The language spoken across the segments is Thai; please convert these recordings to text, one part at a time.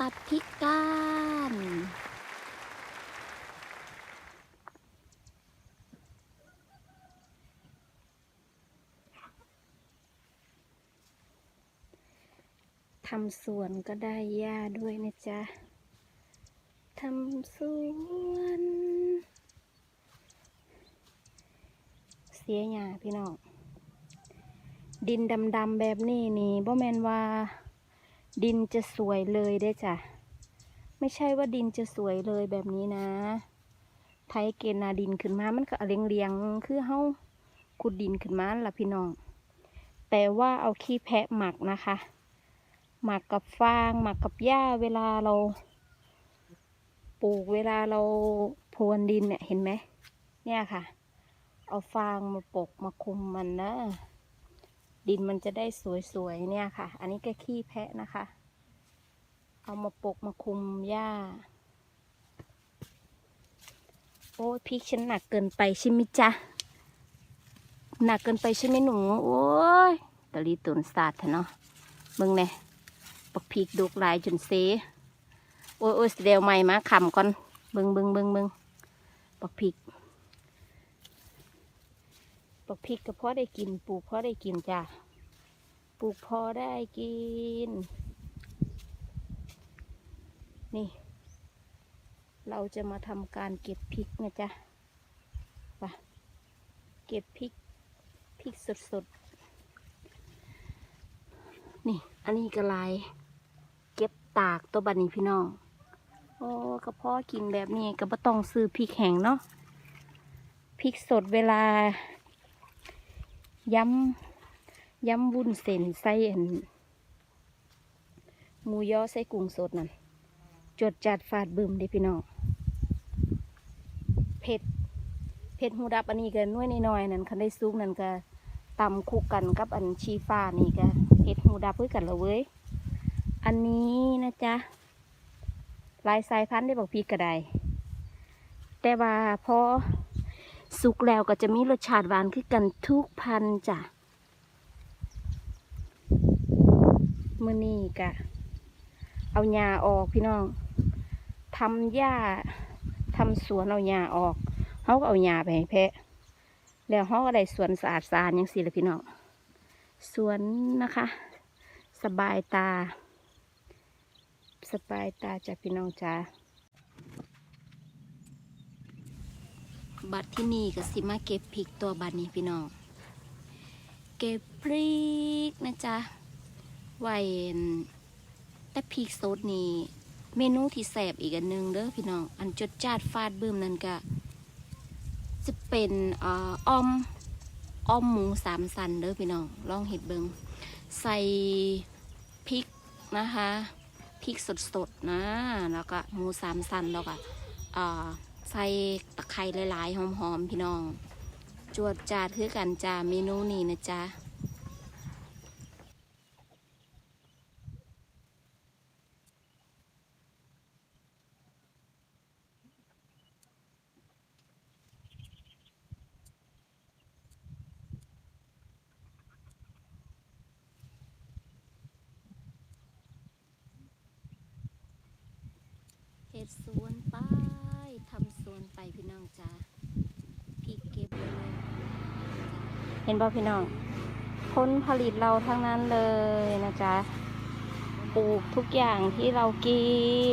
ตัดพริกกันทำสวนก็ได้หญ้าด้วยนะจ๊ะ ทำสวน เสียหญ้าพี่น้อง ดินดำๆแบบนี้นี่บ่แมนว่า ดินจะสวยเลยได้จ้ะ ไม่ใช่ว่าดินจะสวยเลยแบบนี้นะ ไทยเกณฑ์นาดินขึ้นมา มันก็เรียงเรียงๆคือเฮาขุดดินขึ้นมาล่ะพี่น้อง แต่ว่าเอาขี้แพะหมักนะคะ หมักกับฟาง หมักกับหญ้าเวลาเรา ปลูกเวลาเราพรวนดินเนี่ยเห็นไหม เนี่ยค่ะ เอาฟางมาปกมาคุมมันนะ ดินมันจะได้สวยๆเนี่ยค่ะ อันนี้ก็ขี้แพะนะคะ เอามาปกมาคุมหญ้า โอ้ยพริกฉันหนักเกินไปใช่ไหมจ๊ะ หนักเกินไปใช่ไหมหนู โอ้ยตะลีตุนสาดเถอะเนาะเบิ่งแน่ปักพริกดุกลายจนเซโอ้ยโอ้ยเดวใหม่มาขำก่อนเบิ่งเบิ่งเบิ่งเบิ่งปักพริกปลูกพริกก็พอได้กินปลูกพอได้กินจ้ะ ปลูกพอได้กิน นี่ เราจะมาทำการเก็บพริกนะจ๊ะไปเก็บพริกพริกสดๆ นี่ อันนี้ก็ลายเก็บตากตัวบัดนี้พี่น้อง โอ้ก็พอกินแบบนี้ก็บ่ต้องซื้อพริกแห้งเนาะพริกสดเวลาย้ำ ย้ำวุ้นเส้นใส่อันหมูยอใส่กุ้งสดนั่นจดจัดฟาดบึมเด้พี่น้องเผ็ดเผ็ดหูดับอันนี้ก็น้อยน้อยนั่นคันได้ซุกนั่นก็ตำคุกกันกับอันชีฟ้านี่ก็เผ็ดหูดับเพื่อกันละเว้ยอันนี้นะจ๊ะลายสายพันธุ์ได้บอกพี่กระไดแต่ว่าพอสุกแล้วก็จะมีรสชาติหวานขึ้นกันทุกพันธุ์จ้ะ มื่อนี้กะ เอาหญ้าออกพี่น้องทำหญ้าทำสวนเอาหญ้าออกเขาก็เอาหญ้าไปให้แพะ แล้วเขาก็ได้สวนสะอาดสะอาดย่างสิเลยพี่น้องสวนนะคะ สบายตา สบายตาจ้ะพี่น้องจ้าบัตรที่นี่ก็สิมาเก็บพริกตัวบัตรนี้พี่น้อง เก็บพริกนะจ๊ะ ไว้แต่พริกสดนี่เมนูที่แสบอีกอันหนึงเด้อพี่น้อง อันจดจาดฟาดบืมนั่นก็จะเป็นอ่ออ้อมอ้อมหมูสามสันเด้อพี่น้อง ลองเห็ดเบิงใส่พริกนะคะพริกสดๆนะ แล้วก็หมูสามสันแล้วก็ใส่ตะไคร้หลายๆหอมๆพี่น้อง จวดจาดคือกันจ้าเมนูนี้นะจ๊ะ ดสวนไปทำสวนไปพี่น้องจ้าพี่เก็บเลยเห็นป่ะพี่น้องผลผลิตเราทั้งนั้นเลยนะจ๊ะปลูกทุกอย่างที่เรากิ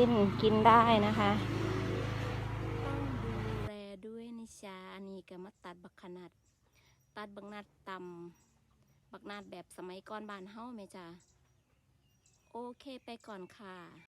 นกินได้นะคะต้องดูแลด้วยนะจ๊ะอันนี้ก็มาตัดบักขนาด ตัดบักนาดตำบักนาดแบบสมัยก่อนบ้านเฮาไหมจ๊ะโอเคไปก่อนค่ะ